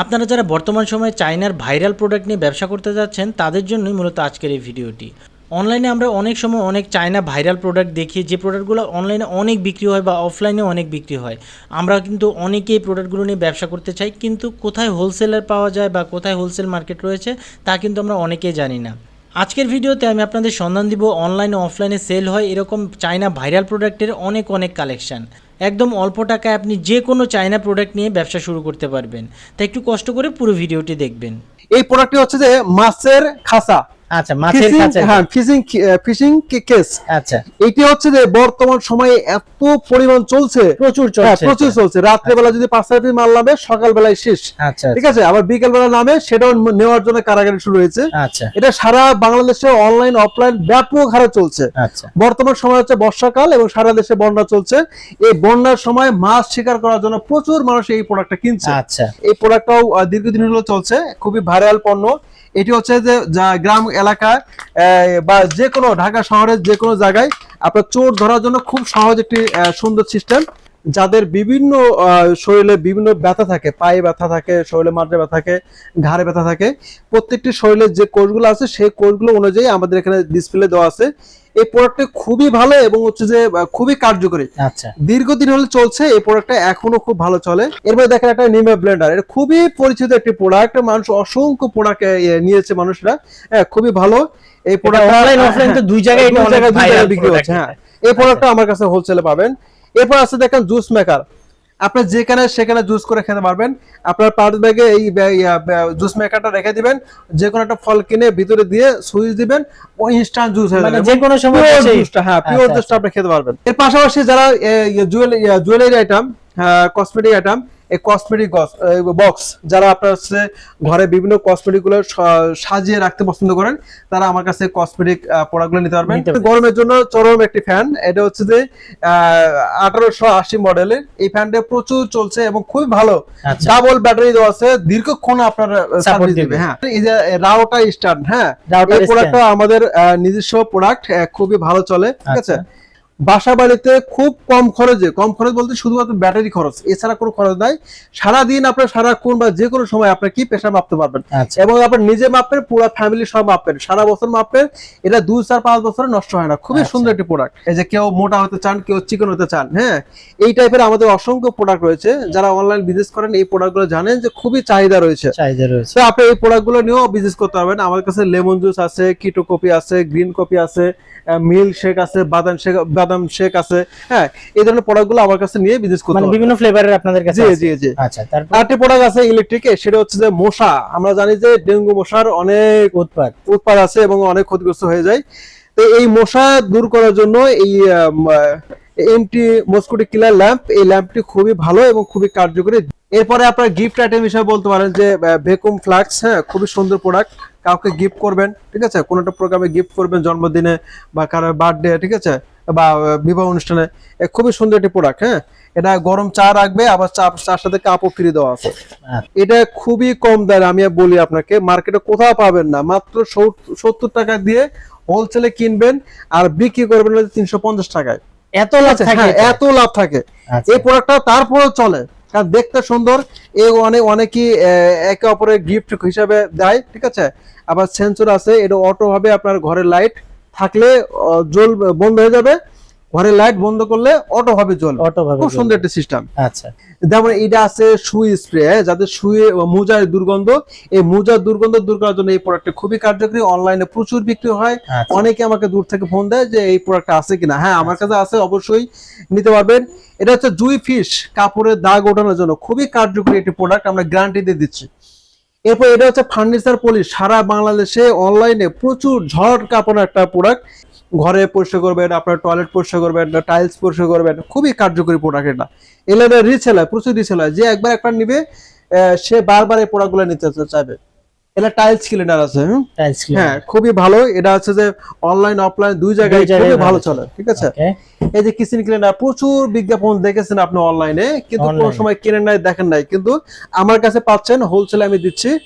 আপনারা যারা বর্তমান সময়ে চায়নার ভাইরাল প্রোডাক্ট নিয়ে ব্যবসা করতে যাচ্ছেন, তাদের জন্যই মূলত আজকের এই ভিডিওটি। অনলাইনে আমরা অনেক সময় অনেক চায়না ভাইরাল প্রোডাক্ট দেখি, যে প্রোডাক্টগুলো অনলাইনে অনেক বিক্রি হয় বা অফলাইনে অনেক বিক্রি হয়। আমরা কিন্তু অনেকেই প্রোডাক্টগুলো নিয়ে ব্যবসা করতে চাই, কিন্তু কোথায় হোলসেলার পাওয়া যায় বা কোথায় হোলসেল মার্কেট রয়েছে, তা কিন্তু আমরা অনেকেই জানি না। আজকের ভিডিওতে আমি আপনাদের সন্ধান দিব অনলাইন অফলাইনে সেল হয়, এরকম চায়না ভাইরাল প্রোডাক্টের অনেক অনেক কালেকশন একদম অল্প টাকায় আপনি যে কোনো চায়না প্রোডাক্ট নিয়ে ব্যবসা শুরু করতে পারবেন। তাই একটু কষ্ট করে পুরো ভিডিওটি দেখবেন। এই প্রোডাক্টটি হচ্ছে যে মাছের খাঁচা আচ্ছা Fishing- হ্যাঁ ফিশিং ফিশিং কেস। আচ্ছা। এটি হচ্ছে যে বর্তমান সময়ে এত পরিমাণ চলছে। প্রচুর হ্যাঁ, প্রচুর চলছে। রাত্রেবেলা যদি পাঁচ পিস মাল নামে সকালবেলায় শেষ। আচ্ছা ঠিক আছে? আবার বিকেল বেলা নামে সেটাও নেওয়ার জন্য কারাগারি শুরু হয়েছে। আচ্ছা। এটা সারা বাংলাদেশে অনলাইন অফলাইন ব্যাপক হারে চলছে। আচ্ছা। বর্তমান সময় হচ্ছে বর্ষাকাল এবং সারা দেশে বন্যা চলছে। এই বন্যার সময় মাছ শিকার করার জন্য প্রচুর মানুষ এই প্রোডাক্টটা কিনছে। আচ্ছা। এই প্রোডাক্টটাও দীর্ঘদিন হলো চলছে। খুবই ভাইরাল পণ্য। এটি হচ্ছে যে গ্রাম এলাকা বা যে কোনো ঢাকা শহরের যে কোনো জায়গায় আপনার চোর ধরার জন্য খুব সহজ একটি সুন্দর সিস্টেম যাদের বিভিন্ন শরীরে বিভিন্ন ব্যথা থাকে পায়ে ব্যথা থাকে শরীরে মাঝে ব্যথা থাকে ঘাড়ে ব্যথা থাকে প্রত্যেকটি শরীরের যে কোষগুলো আছে সেই কোষগুলো অনুযায়ী আমাদের এখানে ডিসপ্লে দেওয়া আছে। এই প্রোডাক্টটি খুবই ভালো এবং হচ্ছে যে খুবই কার্যকরী। আচ্ছা। দীর্ঘদিন হলে চলছে এই প্রোডাক্টটা এখনও খুব ভালো চলে। এর মধ্যে দেখেন একটা নিমে ব্লেন্ডার এটা খুবই পরিচিত একটি প্রোডাক্ট মানুষ অসংখ্য প্রোডাক্ট নিয়েছে মানুষরা। হ্যাঁ খুবই ভালো। এই প্রোডাক্ট online, offline তো দুই জায়গায় এটা অনেক বিক্রি হচ্ছে হ্যাঁ। এই প্রোডাক্টটা আমার কাছে হোলসেলে পাবেন। এরপর আছে দেখেন জুস মেকার আপনি যেখানে সেখানে জুস করে খেতে পারবেন। আপনার পাউচ ব্যাগে এই জুস মেকারটা রেখে দিবেন। যে কোনো একটা ফল কিনে ভিতরে দিয়ে সুইচ দিবেন ও ইনস্ট্যান্ট জুস হয়ে মানে যাবে যে কোনো সময় জুসটা হ্যাঁ পিওর আচ্ছা, জুসটা আপনি খেতে পারবেন। এর পাশাপাশি যারা জুয়েলারি আইটেম কসমেটিক আইটেম এই কসমেটিক বক্স যারা আপনার হচ্ছে ঘরে বিভিন্ন কসমেটিকগুলো সাজিয়ে রাখতে পছন্দ করেন তারা আমার কাছে কসমেটিক প্রোডাক্টগুলো নিতে পারবেন। গরমের জন্য চরম একটি ফ্যান এটা হচ্ছে যে আঠারোশো আশি মডেলের এই ফ্যানটা প্রচুর চলছে এবং খুবই ভালো। আচ্ছা। ডাবল ব্যাটারি দেওয়া আছে দীর্ঘক্ষণ আপনার সার্ভিস দিবে। হ্যাঁ এই যে রাউটার স্টার্ট হ্যাঁ এই প্রোডাক্টটা আমাদের নিজস্ব প্রোডাক্ট খুবই ভালো চলে ঠিক আছে? আচ্ছা। বাসা বাড়িতে খুব কম খরচে কম খরচ বলতে শুধুমাত্র ব্যাটারি খরচ এছাড়া কোনো খরচ নাই। সারাদিন আপনার সারাক্ষণ বা যে কোনো সময় আপনার কি প্রেশার মাপতে পারবেন। আচ্ছা। এবং আপনার নিজে মাপেন পুরো ফ্যামিলি সব মাপেন সারা বছর মাপেন এটা দুই চার পাঁচ বছরে নষ্ট হয় না। খুবই আচ্ছা। সুন্দর একটি প্রোডাক্ট এই যে কেউ মোটা হতে চান কেউ চিকন হতে চান হ্যাঁ? এই টাইপের আমাদের অসংখ্য প্রোডাক্ট রয়েছে যারা অনলাইন বিজনেস করেন এই প্রোডাক্টগুলো জানেন যে খুবই চাহিদা রয়েছে। চাহিদা রয়েছে। তো আপনি এই প্রোডাক্টগুলো নিয়েও বিজনেস করতে পারবেন। আমার কাছে লেমন জুস আছে কিটো কপি আছে গ্রিন কপি আছে মিল্ক শেক আছে বাদাম শেক বাদাম শেক আছে। হ্যাঁ এই ধরনের প্রোডাক্টগুলো আমার কাছে নিয়ে বিজনেস করতে মানে বিভিন্ন ফ্লেভারের আপনাদের কাছে জি জি জি। আচ্ছা তারপর? আরেকটি প্রোডাক্ট আছে ইলেকট্রিকে সেটা হচ্ছে যে মশা। আমরা জানি যে ডেঙ্গু মশার অনেক উৎপাদ উৎপাদ আছে এবং অনেক ক্ষতিগ্রস্ত হয়ে যায়। তো এই মশা দূর করার জন্য এই এমটি মস্কুটি কিলার ল্যাম্প এই ল্যাম্পটি খুবই ভালো এবং খুবই কার্যকরী। এরপরে আপনার গিফট আইটেম হিসেবে বলতে পারেন যে ভেকুম ফ্লাক্স হ্যাঁ খুবই সুন্দর প্রোডাক্ট কাউকে গিফট করবেন ঠিক আছে? কোনো একটা প্রোগ্রামে গিফট করবেন জন্মদিনে বা কারোর বার্থডে ঠিক আছে? বা বিবাহ অনুষ্ঠানে খুবই সুন্দর একটি প্রোডাক্ট হ্যাঁ? এটা গরম চা রাখবে আবার চা চার সাথে কাপও ফ্রি দেওয়া আছে। আচ্ছা। এটা খুবই কম দাম আমি বলি আপনাকে মার্কেটে কোথাও পাবেন না। মাত্র সত্তর টাকা দিয়ে হোলসেলে কিনবেন আর বিক্রি করবেন তিনশো পঞ্চাশ টাকায়। এত লাভ থাকে হ্যাঁ এত লাভ থাকে। আচ্ছা। এই প্রোডাক্টটা তারপরেও চলে কারণ দেখতে সুন্দর এই অনেক অনেকই একে অপরের গিফট হিসাবে দেয় ঠিক আছে? আবার সেন্সর আছে এটা অটো ভাবে আপনার ঘরের লাইট থাকলে জল বন্ধ হয়ে যাবে। ঘরের লাইট বন্ধ করলে অটো ভাবে জ্বলবে। Auto ভাবে খুব সুন্দর একটা সিস্টেম আচ্ছা। যেমন এটা আছে সুই স্প্রে যাদের সুয়ে মোজার দুর্গন্ধ এই মোজার দুর্গন্ধ দূর করার জন্য এই প্রোডাক্টটা খুবই কার্যকরী। অনলাইনে প্রচুর বিক্রি হয়। আচ্ছা। অনেকে আমাকে দূর থেকে ফোন দেয় যে এই প্রোডাক্টটা আছে কিনা? হ্যাঁ আমার কাছে আছে অবশ্যই নিতে পারবেন। এটা হচ্ছে জুই ফিশ কাপড়ের দাগ ওঠানোর জন্য। খুবই কার্যকরী একটি প্রোডাক্ট আমরা গ্যারান্টি দিয়ে দিচ্ছি। এরপর এটা হচ্ছে ফার্নিচার পলিশ। সারা বাংলাদেশে অনলাইনে প্রচুর ঝড় কাপড় একটা প্রোডাক্ট ঘরে পরিষ্কার করবেন, আপনার টয়লেট পরিষ্কার করবেন টাইলস পরিষ্কার করবেন, খুবই কার্যকরী প্রোডাক্ট এটা। এগুলো রিসেল হয় প্রচুর রিসেল হয় যে একবার একবার নিবে সে বারবার এই প্রোডাক্টগুলো নিতে চাইবে। এটা টাইলস ক্লিনার আছে টাইলস হ্যাঁ খুবই ভালো। এটা হচ্ছে যে অনলাইন অফলাইন দুই জায়গায় খুবই ভালো ভালো। চলে ঠিক আছে? এই যে কিচেন ক্লিনার প্রচুর বিজ্ঞাপন দেখেছেন আপনি অনলাইনে কিন্তু কোনো সময় কিনেন নাই দেখেন নাই। কিন্তু আমার কাছে পাচ্ছেন হোলসেলে আমি দিচ্ছি।